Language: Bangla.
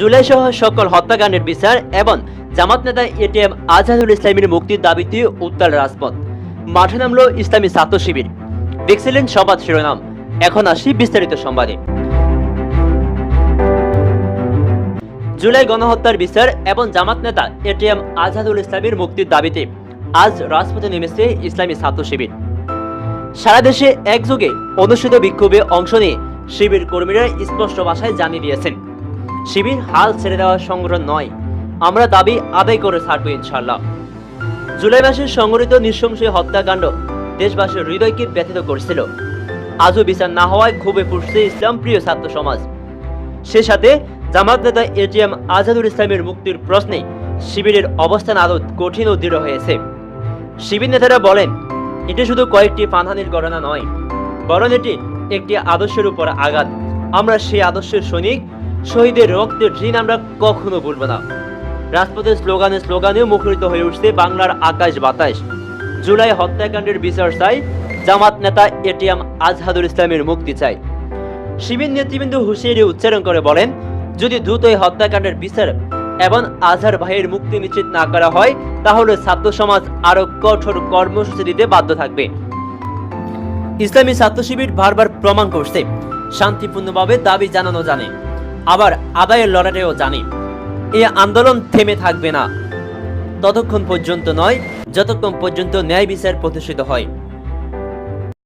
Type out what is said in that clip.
জুলাই সহ সকল হত্যাকাণ্ডের বিচার এবং জামাত নেতা এটিএম আজহারুল ইসলামের মুক্তির দাবিতে উত্তাল রাজপথ। মাঠে নামলো ইসলামী ছাত্র শিবির। দেখছিলেন সংবাদ শিরোনাম। এখন আসি বিস্তারিত সংবাদে। জুলাই গণহত্যার বিচার এবং জামাত নেতা এটিএম আজহারুল ইসলামের মুক্তির দাবিতে আজ রাজপথে নেমেছে ইসলামী ছাত্র শিবির। সারা দেশে একযোগে অনুষ্ঠিত বিক্ষোভে অংশ নিয়ে শিবির কর্মীরা স্পষ্ট ভাষায় জানিয়ে দিয়েছেন। শিবির হাল ছেড়ে দেওয়া সংগঠন নয়। আমরা দাবি আদায় করে ছাড়বো ইনশাল্লাহ জুলাই মাসে সংঘটিত নৃশংস হত্যাকাণ্ড দেশবাসীর হৃদয়কে ব্যথিত করেছিল। আজও বিচার না হওয়ায় ক্ষোভে পুষছে ইসলাম প্রিয় ছাত্র সমাজ। সে সাথে জামাত নেতা এটিএম আজাদুল ইসলামের মুক্তির প্রশ্নে শিবিরের অবস্থান আরও কঠিন ও দৃঢ় হয়েছে। শিবির নেতারা বলেন, এটি শুধু কয়েকটি পানহানির ঘটনা নয়, বরং এটি একটি আদর্শের উপর আঘাত। আমরা সেই আদর্শের সৈনিক শহীদের রক্তের ঋণ আমরা কখনো ভুলব না। রাজপথের স্লোগানে স্লোগানেও মুখরিত হয়ে উঠছে বাংলার আকাশ বাতাস। জুলাই হত্যাকাণ্ডের বিচার চাই, জামাত নেতা এটিএম আজহাদুল ইসলামের মুক্তি চাই। শিবির নেতৃবৃন্দ হুঁশিয়ারি উচ্চারণ করে বলেন, যদি দ্রুত এই হত্যাকাণ্ডের বিচার এবং আজহার ভাইয়ের মুক্তি নিশ্চিত না করা হয়, তাহলে ছাত্র সমাজ আরও কঠোর কর্মসূচি দিতে বাধ্য থাকবে। ইসলামী ছাত্র শিবির বারবার প্রমাণ করছে, শান্তিপূর্ণভাবে দাবি জানানো জানে। আবার আদায়ের লড়াইও জানি। এই আন্দোলন থেমে থাকবে না। ততক্ষণ পর্যন্ত নয়, যতক্ষণ পর্যন্ত ন্যায় বিচার প্রতিষ্ঠিত হয়।